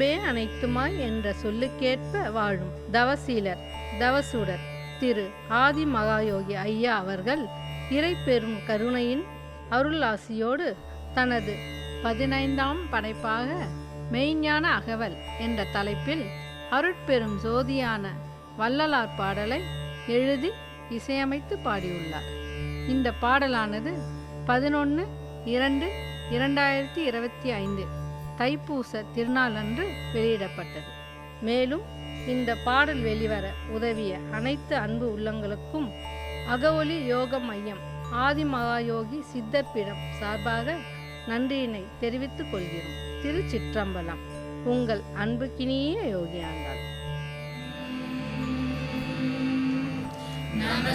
அன்பே அனைத்துமாய் என்ற சொல்லுக்கேற்ப வாழும் தவசீலர் தவசூடர் திரு ஆதி மகாயோகி ஐயா அவர்கள் இறை பெரும் கருணையின் அருளாசியோடு தனது பதினைந்தாம் படைப்பாக மெய்ஞான அகவல் என்ற தலைப்பில் அருட்பெரும் ஜோதியான வள்ளலார் பாடலை எழுதி இசையமைத்து பாடியுள்ளார். இந்த பாடலானது பதினொன்று இரண்டு இரண்டாயிரத்தி இருபத்தி ஐந்து தைப்பூச திருநாளன்று வெளியிடப்பட்டது. மேலும் இந்த பாடல் வெளிவர உதவிய அனைத்து அன்பு உள்ளங்களுக்கும் அகவொலி யோக மையம் ஆதிமகாயோகி சித்தர்பிடம் சார்பாக நன்றியினை தெரிவித்துக் கொள்கிறோம். திருச்சிற்றம்பலம் உங்கள் அன்புக்கினிய யோகி ஆண்டாள் நம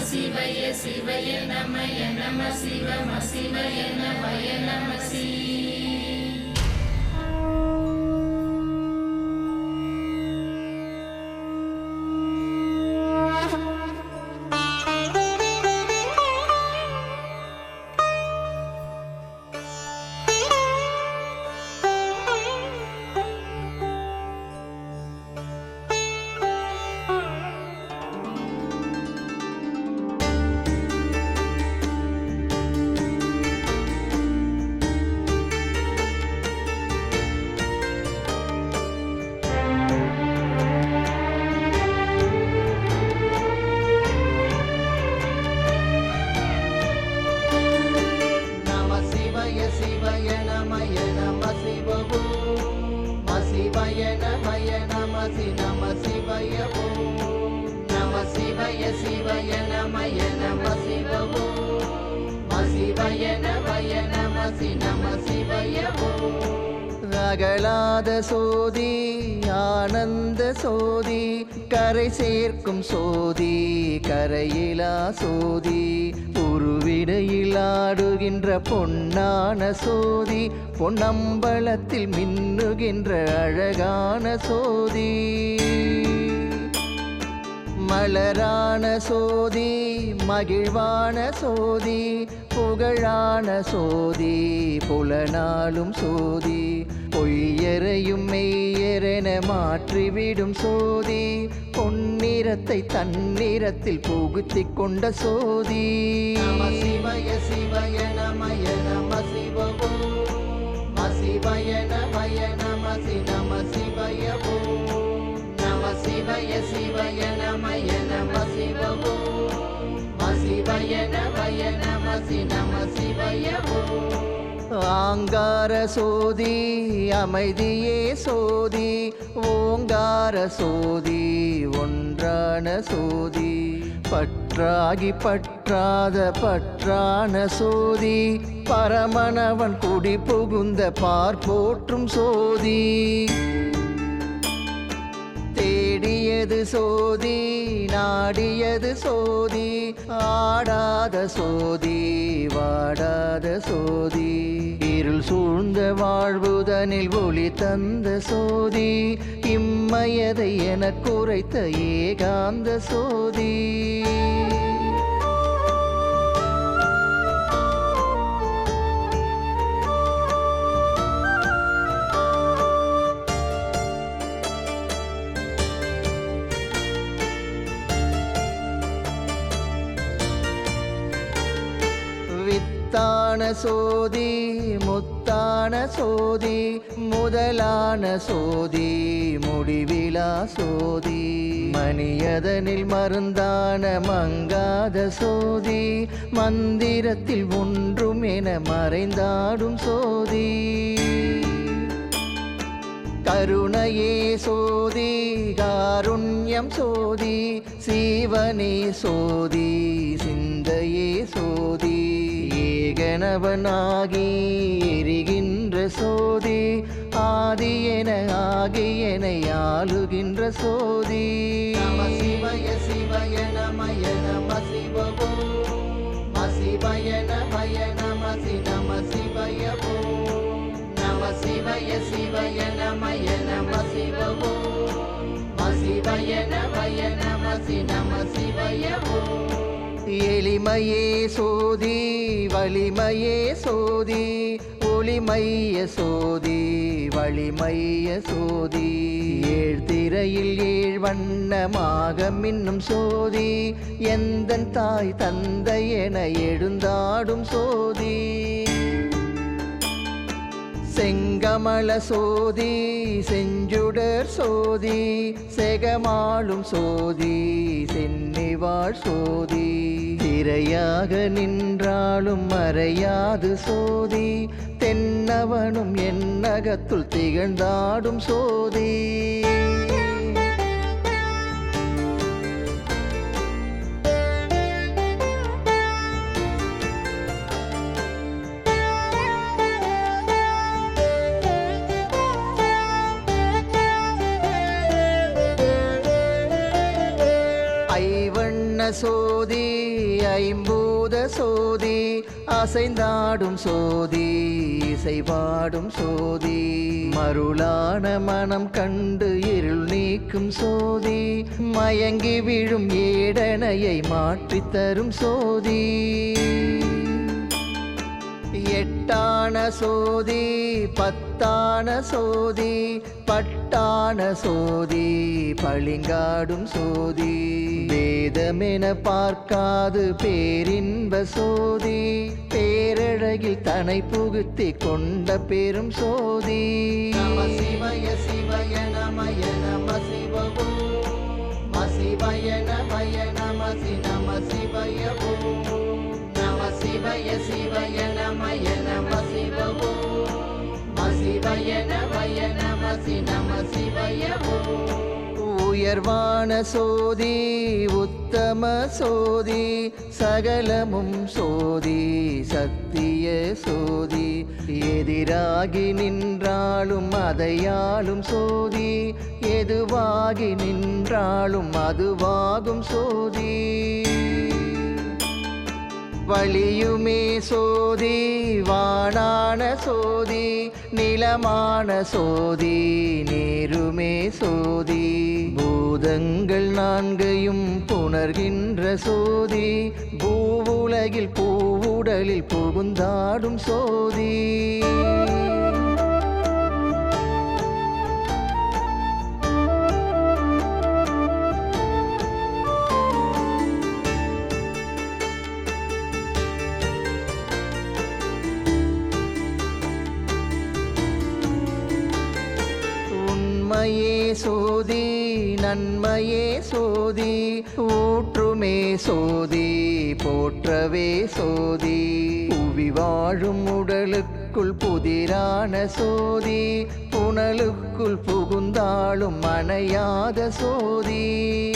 கரை சோதி கரையிலா சோதி உருவிடையில் ஆடுகின்ற பொன்னான சோதி பொன்னம்பலத்தில் மின்னுகின்ற அழகான சோதி. மலரான சோதி மகிழ்வான சோதி புகழான சோதி புலனாலும் சோதி. பொய்யரையும் மெய்யரென மாற்றிவிடும் சோதி. பொன்னிறத்தை தன்னிறத்தில் புகுத்தி கொண்ட சோதி. சிவய சிவய நமய நம சிவோ மசிவய நமய நம சி நம சிவய நம சிவய சிவய நமய நம சிவபோ மசிவய நமய நம சி நம சிவய ஆங்கார சோதி அமைதியே சோதி ஓங்கார சோதி ஒன்றான சோதி. பற்றாகி பற்றாத பற்றான சோதி பரமனவன் குடி புகுந்த பார்ப்போற்றும் சோதி. சோதி நாடியது சோதி ஆடாத சோதி வாடாத சோதி. இருள் சூழ்ந்த வாழ்வுதனில் ஒளி தந்த சோதி இம்மையதை எனக் குறைத்த ஏகாந்த சோதி. சோதி முத்தான சோதி முதலான சோதி முடிவிலா சோதி. மணியதனில் மருந்தான மங்காத சோதி மந்திரத்தில் ஒன்றும் என மறைந்தாடும் சோதி. கருணையே சோதி காருண்யம் சோதி சீவனே சோதி சிந்தையே சோதி. கணவனாகி எரிகின்ற சோதி ஆதி என ஆகி என ஆளுகின்ற சோதி. சிவய சிவய நமய நம சிவபோ மசிவய நமய நமசி நம சிவய நம சிவய சிவய நமய நம சிவபோ மசிவய நமய நமசி நம சிவய போ எளிமையே சோதி வலிமையே சோதி ஒளிமைய சோதி வழிமைய சோதி. ஏழ்திரையில் ஏழ் வண்ணமாக மின்னும் சோதி எந்தன் தாய் தந்தை என எழுந்தாடும் சோதி. செங்கமல சோதி செஞ்சுடர் சோதி செகமாளும் சோதி சென்னிவாழ் சோதி. திரையாக நின்றாலும் மறையாது சோதி தென்னவனும் என்னகத்துள் திகழ்ந்தாடும் சோதி. சோதி ஐம்பூத சோதி அசைந்தாடும் சோதி இசைபாடும் சோதி மருளான மனம் கண்டு இருள் நீக்கும் சோதி மயங்கி விழும் ஏடனையை மாற்றித்தரும் சோதி. எட்டான சோதி பத்தான சோதி பட்டான சோதி பளிங்காடும் சோதி. வேதமென பார்க்காது பேரின்ப சோதி பேரழகில் தனை புகுத்தி கொண்ட பெரும் சோதி. சிவய சிவய நமய நம சிவபோ மசிவய நமய நமசி நம சிவய நம சிவய சிவய நமய நம சிவபோ மசிவய நமய நம சி நம சிவய உயர்வான சோதி உத்தம சோதி சகலமும் சோதி சத்திய சோதி. எதிராகி நின்றாலும் அதையாலும் சோதி எதுவாகி நின்றாலும் அதுவாகும் சோதி. வழியுமே சோதி வானான சோதி நிலமான சோதி நேருமே சோதி. பூதங்கள் நான்கையும் புணர்கின்ற சோதி பூவுலகில் பூவுடலில் புகுந்தாடும் சோதி. நன்மையே சோதி ஊற்றுமே சோதி போற்றவே சோதி. புவி வாழும் உடலுக்குள் புதிரான சோதி புனலுக்குள் புகுந்தாலும் அணையாத சோதி.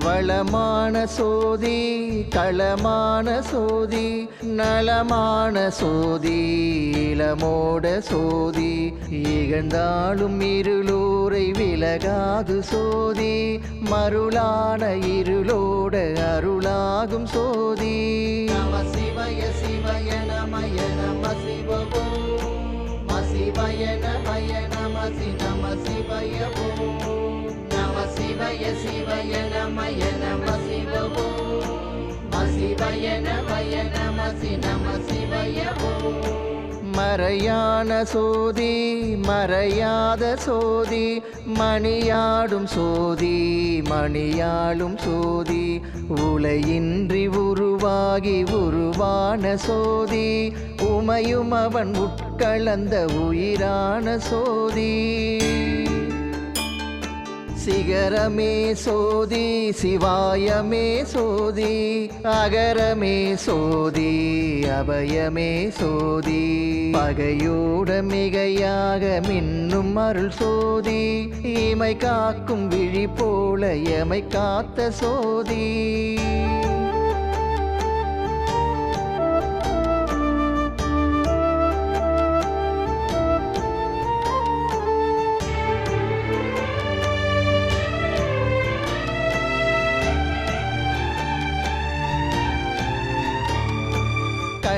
வளமான சோதி களமான சோதி நலமான சோதி இளமோட சோதி. இகழ்ந்தாலும் இருளூரை விலகாது சோதி மருளான இருளோட அருளாகும் சோதி. நம சிவய சிவய நமய நம சிவோ மசிவய நமய நமசி நம சிவய நம சிவய சிவய நமய நம சிவோ மசிவய நமய நமசி நம சிவய மறையான சோதி மறையாத சோதி மணியாடும் சோதி மணியாளும் சோதி உலையின்றி உருவாகி உருவான சோதி உமையும் அவன் உட்கலந்த உயிரான சோதி. சிகரமே சோதி சிவாயமே சோதி அகரமே சோதி அபயமே சோதி. பகையோட மிகையாக மின்னும் அருள் சோதி இமை காக்கும் விழி போல எமை காத்த சோதி.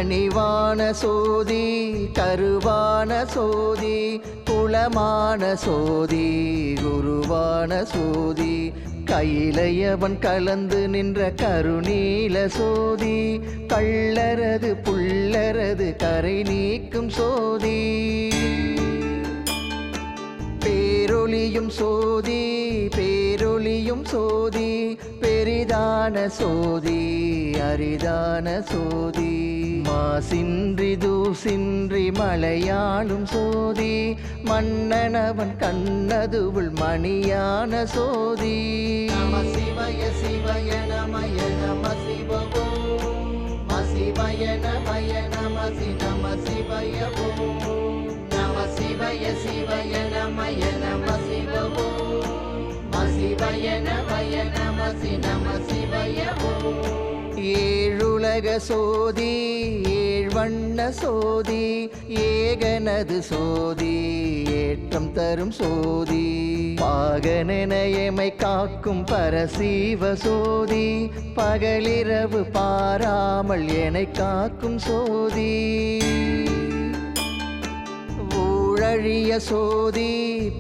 கனிவான சோதி கருவான சோதி குலமான சோதி குருவான சோதி கையிலையவன் கலந்து நின்ற கருணீல சோதி கள்ளரது புள்ளரது கரை நீக்கும் சோதி. பேரொளியும் சோதி பேரொளியும் சோதி பெரிதான சோதி அரிதான சோதி. மாசின்றி தூசின்றி மலையாளும் சோதி மன்னனவன் கண்ணதுவுள் மணியான சோதி. நம சிவய சிவய நமய நம சிவபோ மசிவய நமய நமசி நம சிவய நம சிவய சிவய நமய நம சிவோ மசிவய நமய நமசி நம சிவய ஏழுலக சோதி ஏழ்வண்ண சோதி ஏகனது சோதி ஏற்றம் தரும் சோதி. பாகனெனையமை காக்கும் பரசீவ சோதி பகலிரவு பாராமல் என்னை காக்கும் சோதி. ஊழழிய சோதி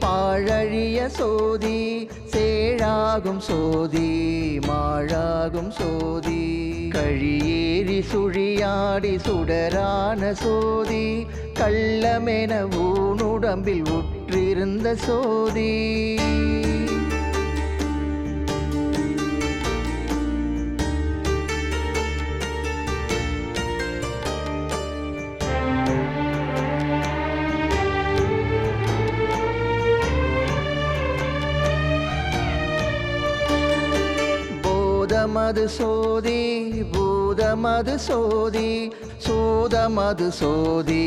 பாழழிய சோதி சேழாகும் சோதி மாழாகும் சோதி. கழியேறி சுழியாடி சுடரான சோதி கள்ளமென ஊனுடம்பில் உற்றிருந்த சோதி. போதமது சோதி பூதமது சோதி சூதமது சோதி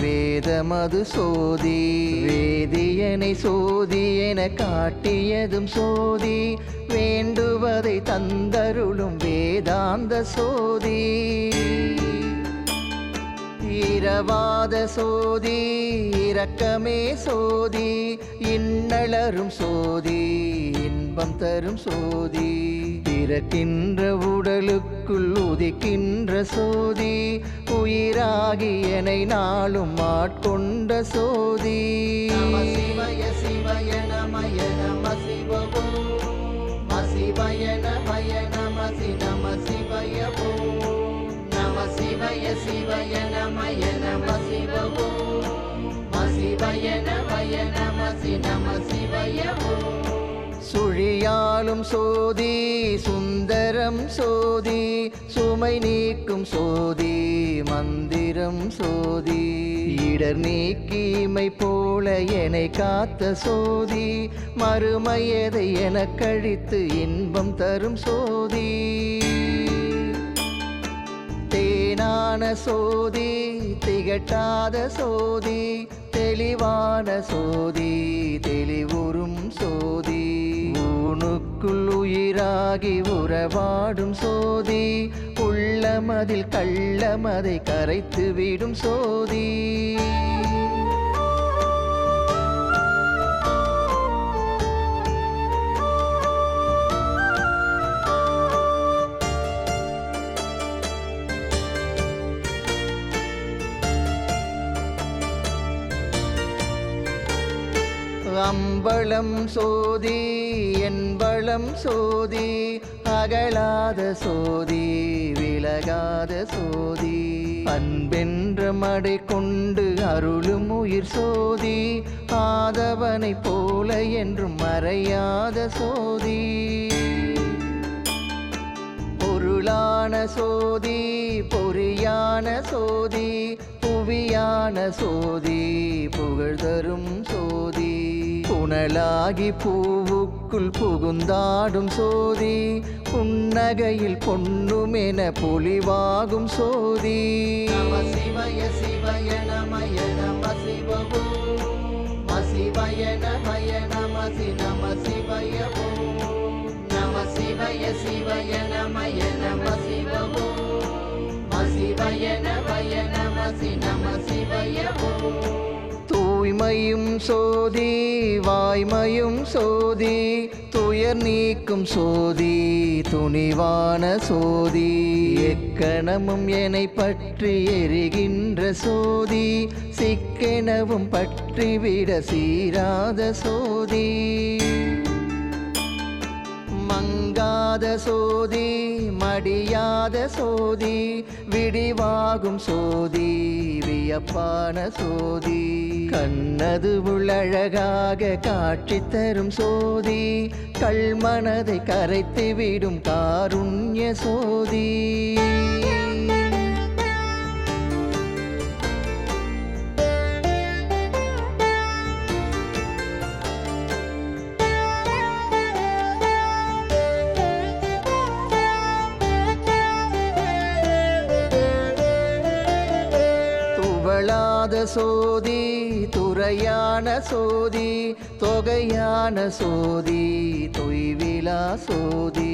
வேதமது சோதி வேதியனை சோதி என காட்டியதும் சோதி வேண்டுவதை தந்தருளும் வேதாந்த சோதி. இரவாத சோதி இரக்கமே சோதி இன்னளரும் சோதி இன்பம் தரும் சோதி. பிறக்கின்ற உடலுக்குள் உதிக்கின்ற சோதி உயிராகி என்னை நாளும் ஆட்கொண்ட சோதி. சிவய சிவய நமய நம சிவோ மசிவய நமய நம சி நம சிவய நம சிவய சிவய நமய நம சிவோ மசிவய நமய நம சி நம சிவய சுழியாலும் சோதி சுந்தரம் சோதி சுமை நீக்கும் சோதி மந்திரம் சோதி. இடர் நீக்கிமை போல என்னை காத்த சோதி மறுமையதை என கழித்து இன்பம் தரும் சோதி. தேனான சோதி திகட்டாத சோதி தெளிவான சோதி தெளிவுறும் சோதி. ஊனுக்குள் உயிராகி உறவாடும் சோதி உள்ளமதில் கள்ளமதை கரைத்து விடும் சோதி. அம்பளம் சோதி என்பளம் சோதி அகலாத சோதி விலகாத சோதி. அன்பென்ற மடை கொண்டு அருளும் உயிர் சோதி ஆதவனைப் போல என்றும் மறையாத சோதி. பொருளான சோதி பொறியான சோதி புவியான சோதி புகழ் தரும் சோதி. புனலாகி பூவுக்குள் புகுந்தாடும் சோதி புன்னகையில் பொன்னுமென பொலிவாகும் சோதி. சிவய சிவய நமய நம சிவபோ மசிவய நமய நமசி நம சிவய நம சிவய சிவய நமய நம சிவபோ சிவய நம தூய்மையும் சோதி வாய்மையும் சோதி துயர் நீக்கும் சோதி துணிவான சோதி எக்கணமும் என்னை பற்றி எரிகின்ற சோதி சிக்கெனவும் பற்றிவிட சீராத சோதி. மங்காத சோதி மடியாத சோதி விடிவாகும் சோதி வியப்பான சோதி. கண்ணது உள்ளழகாக காட்சி தரும் சோதி கள்மனதை கரைத்து விடும் காருண்ய சோதி. சோதி தொகையான சோதி தொய்விலா சோதி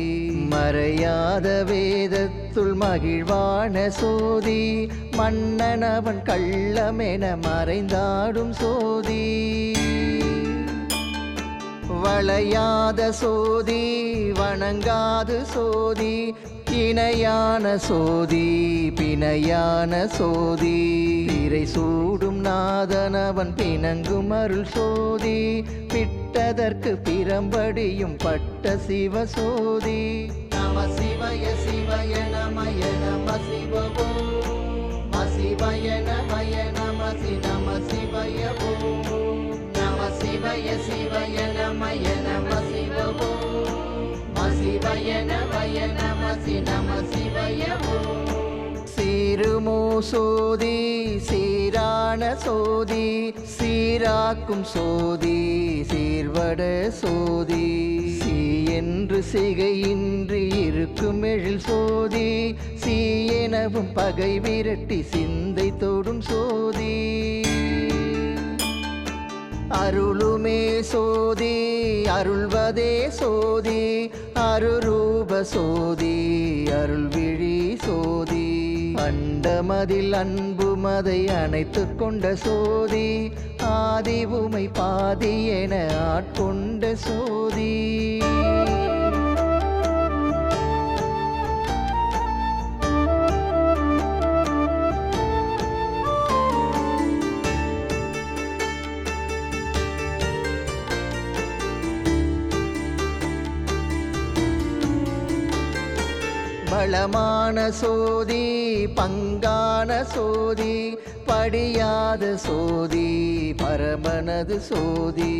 மறையாத வேதத்துள் மகிழ்வான சோதி மன்னனவன் கள்ளமென மறைந்தாடும் சோதி. வளையாத சோதி வணங்காது சோதி இணையான சோதி பிணையான சோதி. இறை சூடும் நாதனவன் பிணங்கும் அருள் சோதி. பிட்டதற்கு பிரம்படியும் பட்ட சிவ சோதி. நம சிவய சிவய நமய நம சிவபோ சிவய நமய நமசி நம சிவய நம சிவய சிவய நமய நம சிவபோ சிவய நம சீருமோ சோதி சீரான சோதி சீராக்கும் சோதி சீர்வட சோதி சீ என்று சிகையின்றி இருக்கும் எழில் சோதி சீ எனவும் பகை விரட்டி சிந்தை தொடும் சோதி. அருளுமே சோதி அருள்வதே சோதி அருரூப சோதி அருள்விழி சோதி அண்டமதில் அன்பு மதை அணைத்து கொண்ட சோதி ஆதி உமை பாதி என ஆட்கொண்ட சோதி. பலமான சோதி பங்கான சோதி படியாத சோதி பரமனது சோதி.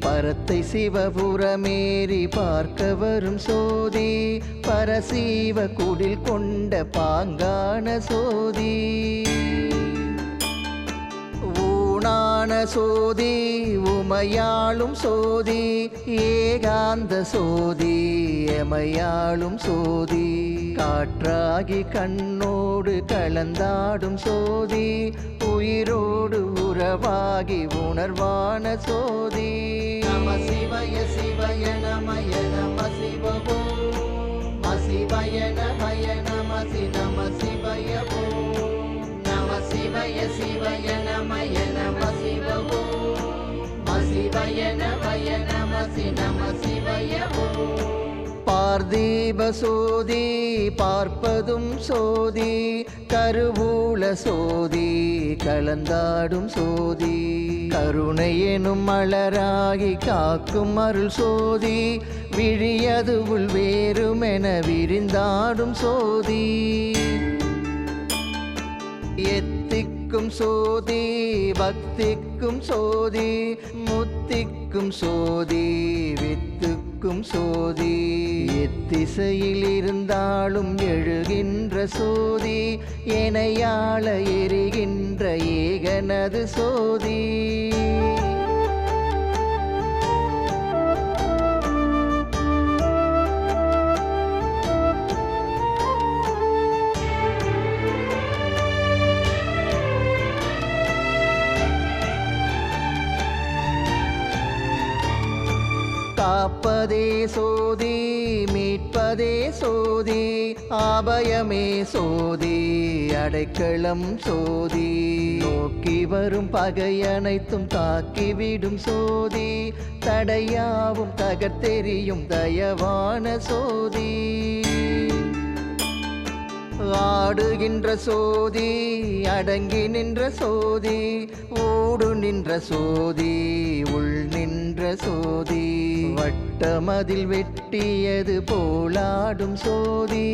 பரத்தை சிவபுரமேறி பார்க்க வரும் சோதி பரசீவ குடில் கொண்ட பாங்கான சோதி. ஊனான சோதி உமையாளும் சோதி ஏகாந்த சோதி எமையாளும் சோதி. காற்றாகி கண்ணோடு கலந்தாடும் சோதி உயிரோடு உறவாகி உணர்வான சோதி. நம சிவய சிவய நமய நம சிவபோ சிவய நமய நம சி நம சிவய நம சிவய சிவய நமய நம சிவபோ சிவய நமய நம சி நம சிவய பார்தீப சோதி பார்ப்பதும் சோதி கருவூல சோதி கலந்தாடும் சோதி. கருணை எனும் மலராகி காக்கும் அருள் சோதி விழியது உள் வேறுமென விரிந்தாடும் சோதி. எத்திக்கும் சோதி பக்திக்கும் சோதி முத்திக்கும் சோதி வித்து வித்துக்கும் சோதி. எத்திசையில் இருந்தாலும் எழுகின்ற சோதி. எனையாள எரிகின்ற ஏகனது சோதி. காப்பதே சோதி மீட்பதே சோதி ஆபயமே சோதி அடைக்கலம் சோதி. நோக்கி வரும் பகை அனைத்தும் தாக்கிவிடும் சோதி தடையாவும் தகர்த்தெறியும் தயவான சோதி. ஆடுகின்ற சோதி அடங்கி நின்ற சோதி ஓடு நின்ற சோதி உள் நின்ற சோதி வட்டமதில் வெட்டியது போலாடும் சோதி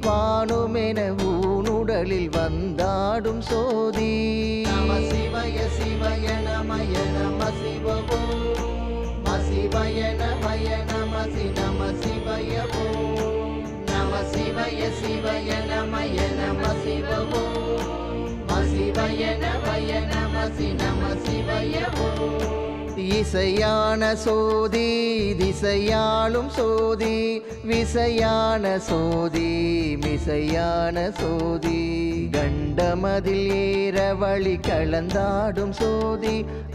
வானுமென ஊனுடலில் வந்தாடும் சோதி. நம சிவய சிவய நமய நம சிவபோ சிவய நமய நம சி நம சிவய நம சிவய சிவய நமய நம சிவபோ மசிவய நமய நமசி நம சிவய இசையான சோதி திசையாளும் சோதி விசையான சோதி மிசையான சோதி. கண்டமதில் ஏற வழி கலந்தாடும் சோதி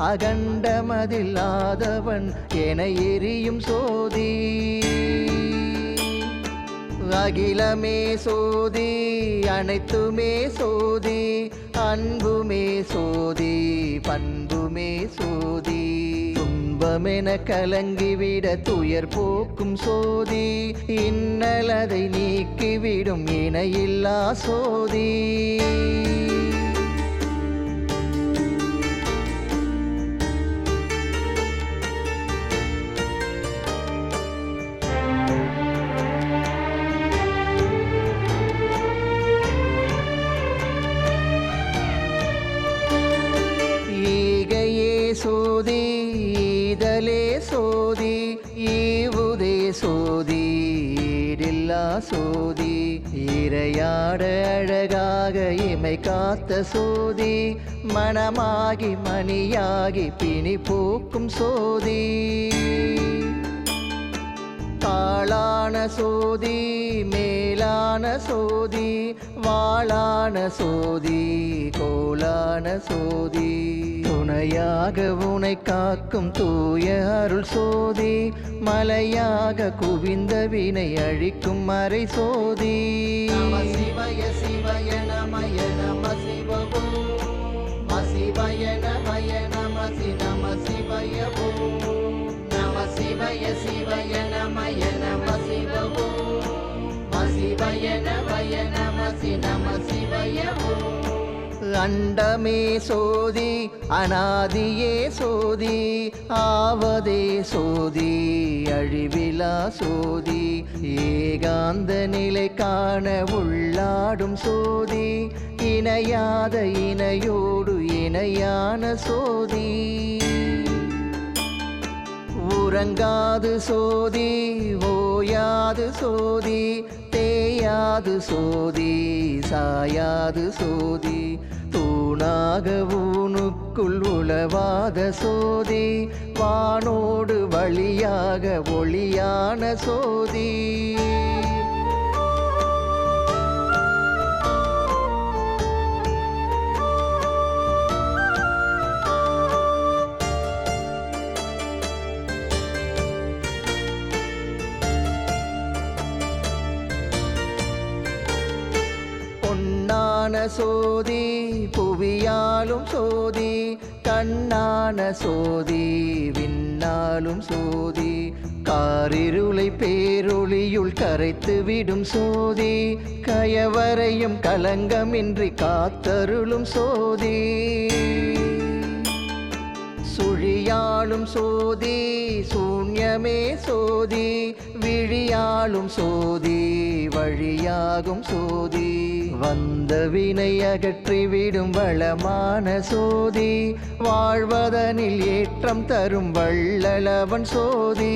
அகண்டமதில்லாதவன் என எரியும் சோதி. அகிலமே சோதி அனைத்துமே சோதி அன்புமே சோதி பண்புமே சோதி. துன்பமென கலங்கிவிட துயர் போக்கும் சோதி. இன்னலதை நீக்கிவிடும் இணையில்லா சோதி. ஈகையே சோதி ஈதலே சோதி ஈவுதே சோதி ஈடில்லா சோதி இரையாட அழகாக இமை காத்த சோதி மனமாகி மணியாகி பிணி போக்கும் சோதி. தாளான சோதி மே மேலான சோதி வாளான சோதி கோலான சோதி. துணையாக உனை காக்கும் தூய அருள் சோதி மலையாக குவிந்த வினை அழிக்கும் மறை சோதி. சிவய சிவய நமய நம சிவபோ. அண்டமே சோதி அநாதியே சோதி ஆவதே சோதி அழிவிலா சோதி ஏகாந்த நிலை காண உள்ளாடும் சோதி இணையாத இணையோடு இணையான சோதி. உறங்காது சோதி ஓயாது சோதி தேயாது சோதி சாயாது சோதி தூணாக ஊனுக்குள் உளவாத சோதி வானோடு வழியாக ஒளியான சோதி. சோதி புவியாலும் சோதி கண்ணான சோதி விண்ணாலும் சோதி காரிருளை பேரொளியுள் கரைத்து விடும் சோதி கயவரையும் கலங்கமின்றி காத்தருளும் சோதி. சுழியாளும் சோதி சூன்யமே சோதி விழியாளும் சோதி வழியாகும் சோதி. வந்த வினை அகற்றிவிடும் வளமான சோதி வாழ்வதனில் ஏற்றம் தரும் வள்ளலவன் சோதி.